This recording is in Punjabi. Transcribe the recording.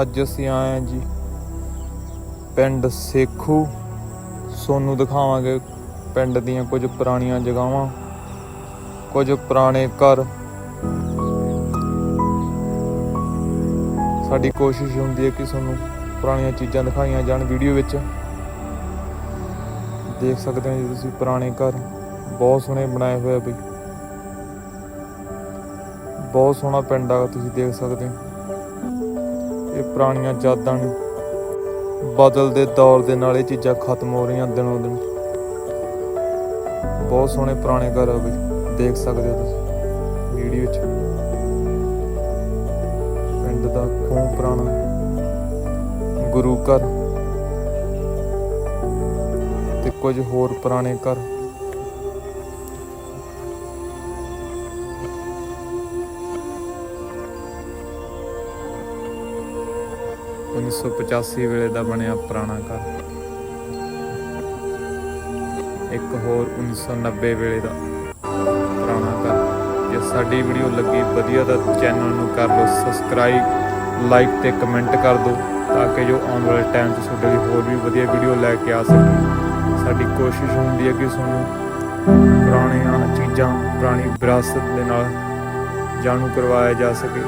ਅੱਜ ਅਸੀਂ ਆਏ ਹਾਂ ਜੀ ਪਿੰਡ ਸੇਖੂ। ਸੋਨੂੰ ਦਿਖਾਵਾਂਗੇ ਪਿੰਡ ਦੀਆਂ ਕੁਝ ਪੁਰਾਣੀਆਂ ਜਗ੍ਹਾਵਾਂ, ਕੁਝ ਪੁਰਾਣੇ ਘਰ। ਸਾਡੀ ਕੋਸ਼ਿਸ਼ ਹੁੰਦੀ ਹੈ ਕਿ ਤੁਹਾਨੂੰ ਪੁਰਾਣੀਆਂ ਚੀਜ਼ਾਂ ਦਿਖਾਈਆਂ ਜਾਣ ਵੀਡੀਓ ਵਿੱਚ। ਦੇਖ ਸਕਦੇ ਹੋ ਜੀ ਤੁਸੀਂ ਪੁਰਾਣੇ ਘਰ। ਬਹੁਤ ਸੋਹਣੇ ਬਣਾਏ ਹੋਏ ਆ ਬਈ। ਬਹੁਤ ਸੋਹਣਾ ਪਿੰਡ ਆ, ਤੁਸੀਂ ਦੇਖ ਸਕਦੇ ਹੋ। ਇਹ ਪੁਰਾਣੀਆਂ ਯਾਦਾਂ ਨੇ। ਬਦਲਦੇ ਦੌਰ ਦੇ ਨਾਲ ਇਹ ਚੀਜ਼ਾਂ ਖਤਮ ਹੋ ਰਹੀਆਂ ਦਿਨੋਂ ਦਿਨ। ਬਹੁਤ ਸੋਹਣੇ ਪੁਰਾਣੇ ਘਰ ਆ ਬਈ, ਦੇਖ ਸਕਦੇ ਹੋ ਤੁਸੀਂ। ਵੀਡੀਓ 'ਚ। ਪਿੰਡ ਦਾ ਖੂਹ ਪੁਰਾਣਾ। ਗੁਰੂ ਘਰ। ਤੇ ਕੁਝ ਹੋਰ ਪੁਰਾਣੇ ਘਰ। ਉੱਨੀ ਸੌ 85 ਵੇਲੇ ਦਾ ਬਣਿਆ ਪੁਰਾਣਾ ਘਰ। ਇੱਕ ਹੋਰ 1990 ਵੇਲੇ ਦਾ ਪੁਰਾਣਾ ਘਰ। ਜੇ ਸਾਡੀ ਵੀਡੀਓ ਲੱਗੀ ਵਧੀਆ ਤਾਂ ਚੈਨਲ ਨੂੰ ਕਰ ਲਓ ਸਬਸਕ੍ਰਾਈਬ, ਲਾਈਕ ਤੇ ਕਮੈਂਟ ਕਰ ਦਿਓ ਤਾਂ ਕਿ ਜੋ ਆਉਣ ਵਾਲੇ ਟਾਈਮ 'ਚ ਤੁਹਾਡੇ ਲਈ ਹੋਰ ਵੀ ਵਧੀਆ ਵੀਡੀਓ ਲੈ ਕੇ ਆ ਸਕੀਏ। ਸਾਡੀ ਕੋਸ਼ਿਸ਼ ਹੁੰਦੀ ਹੈ ਕਿ ਤੁਹਾਨੂੰ ਪੁਰਾਣੀਆਂ ਚੀਜ਼ਾਂ, ਪੁਰਾਣੀ ਵਿਰਾਸਤ ਦੇ ਨਾਲ ਜਾਣੂ ਕਰਵਾਇਆ ਜਾ ਸਕੇ।